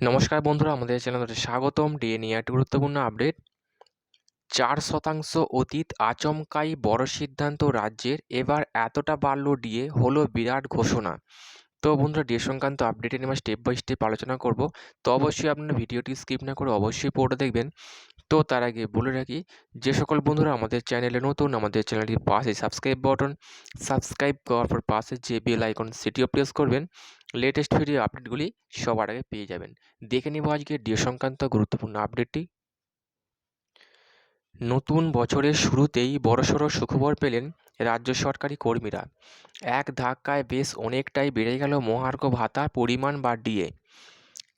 নমস্কার বন্ধুরা, আমাদের চ্যানেলে স্বাগতম। ডিএ নিয়ে একটি গুরুত্বপূর্ণ আপডেট। চার শতাংশ অতীত আচমকাই বড় সিদ্ধান্ত রাজ্যের, এবার এতটা বাড়ল ডিএ, হলো বিরাট ঘোষণা। তো বন্ধুরা, ডিএ সংক্রান্ত আপডেটে নিয়ে স্টেপ বাই স্টেপ আলোচনা করব। তো অবশ্যই আপনারা ভিডিওটি স্কিপ না করে অবশ্যই পড়ে দেখবেন। তো তার আগে বলে রাখি, যে সকল বন্ধুরা আমাদের চ্যানেলে নতুন, আমাদের চ্যানেলটির পাশে সাবস্ক্রাইব বাটন সাবস্ক্রাইব করার পর পাশে যে বেল আইকন সেটিও প্রেস করবেন। লেটেস্ট ভিডিও আপডেটগুলি সবার আগে পেয়ে যাবেন। দেখে নিব আজকে ডিও সংক্রান্ত গুরুত্বপূর্ণ আপডেটটি নতুন বছরের শুরুতেই বড়সড় সুখবর পেলেন রাজ্য সরকারি কর্মীরা। এক ধাক্কায় বেশ অনেকটাই বেড়ে গেল মহার্ঘ ভাতা, পরিমাণ বা ডিএ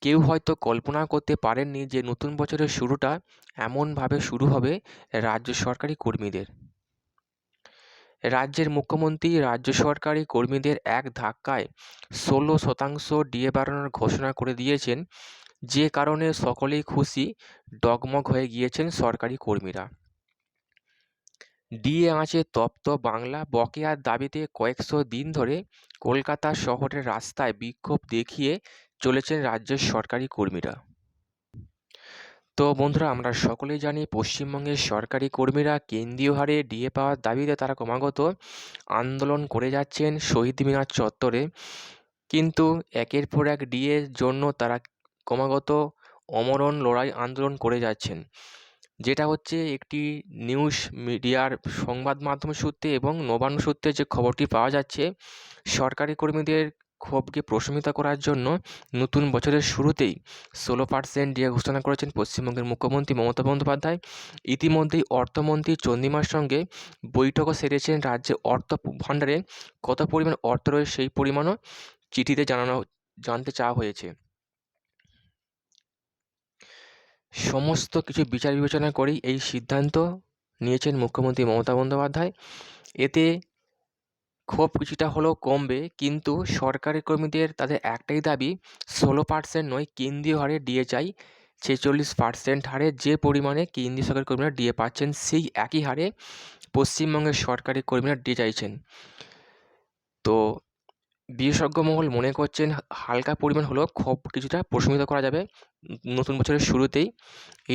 কেউ হয়তো কল্পনা করতে পারেননি যে নতুন বছরের শুরুটা এমনভাবে শুরু হবে রাজ্য সরকারি কর্মীদের। রাজ্যের মুখ্যমন্ত্রী, রাজ্য সরকারি কর্মীদের এক ধাক্কায় ষোলো শতাংশ ডিএ বাড়ানোর ঘোষণা করে দিয়েছেন। যে কারণে সকলেই খুশি, ডগমগ হয়ে গিয়েছেন সরকারি কর্মীরা। ডিএ আঁচে তপ্ত বাংলা। বকেয়ার দাবিতে কয়েকশো দিন ধরে কলকাতা শহরের রাস্তায় বিক্ষোভ দেখিয়ে চলেছেন রাজ্যের সরকারি কর্মীরা। তো বন্ধুরা, আমরা সকলেই জানি পশ্চিমবঙ্গের সরকারি কর্মীরা কেন্দ্রীয় হারে ডিএ পাওয়ার দাবিতে তারা ক্রমাগত আন্দোলন করে যাচ্ছেন শহীদ মিনার চত্বরে। কিন্তু একের পর এক ডিএর জন্য তারা ক্রমাগত অমরণ লড়াই আন্দোলন করে যাচ্ছেন। যেটা হচ্ছে একটি নিউজ মিডিয়ার সংবাদ মাধ্যম সূত্রে এবং নবান্ন সূত্রে যে খবরটি পাওয়া যাচ্ছে, সরকারি কর্মীদের ক্ষোভকে প্রশমিত করার জন্য নতুন বছরের শুরুতেই ষোলো পার্সেন্ট ডিএ ঘোষণা করেছেন পশ্চিমবঙ্গের মুখ্যমন্ত্রী মমতা বন্দ্যোপাধ্যায়। ইতিমধ্যেই অর্থমন্ত্রী চন্দ্রিমার সঙ্গে বৈঠকও সেরেছেন রাজ্যে অর্থ ভাণ্ডারে কত পরিমাণ অর্থ রয়েছে সেই পরিমাণও চিঠিতে জানানো, জানতে চাওয়া হয়েছে। সমস্ত কিছু বিচার বিবেচনা করেই এই সিদ্ধান্ত নিয়েছেন মুখ্যমন্ত্রী মমতা বন্দ্যোপাধ্যায়। এতে ক্ষোভ কিছুটা হলেও কমবে। কিন্তু সরকারি কর্মীদের তাদের একটাই দাবি, ষোলো পার্সেন্ট নয়, কেন্দ্রীয় হারে ডিএ চাই। ছেচল্লিশ পার্সেন্ট হারে যে পরিমাণে কেন্দ্রীয় সরকারি কর্মীরা ডিএ পাচ্ছেন, সেই একই হারে পশ্চিমবঙ্গের সরকারি কর্মীরা ডিএ চাইছেন। তো বিশেষজ্ঞ মহল মনে করছেন হালকা পরিমাণ হলেও ক্ষোভ কিছুটা প্রশমিত করা যাবে নতুন বছরের শুরুতেই।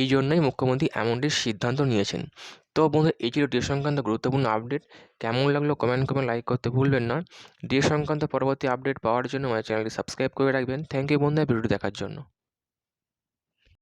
এই জন্যই মুখ্যমন্ত্রী এমনটির সিদ্ধান্ত নিয়েছেন। তো বন্ধু, এই ছিল ডিএ সংক্রান্ত গুরুত্বপূর্ণ আপডেট। কেমন লাগল কমেন্ট করবেন লাইক করতে ভুলবেন না। ডিএ সংক্রান্ত পরবর্তী আপডেট পাওয়ার জন্য আমার চ্যানেলটি সাবস্ক্রাইব করে রাখবেন। থ্যাংক ইউ বন্ধু, ভিডিওটি দেখার জন্য।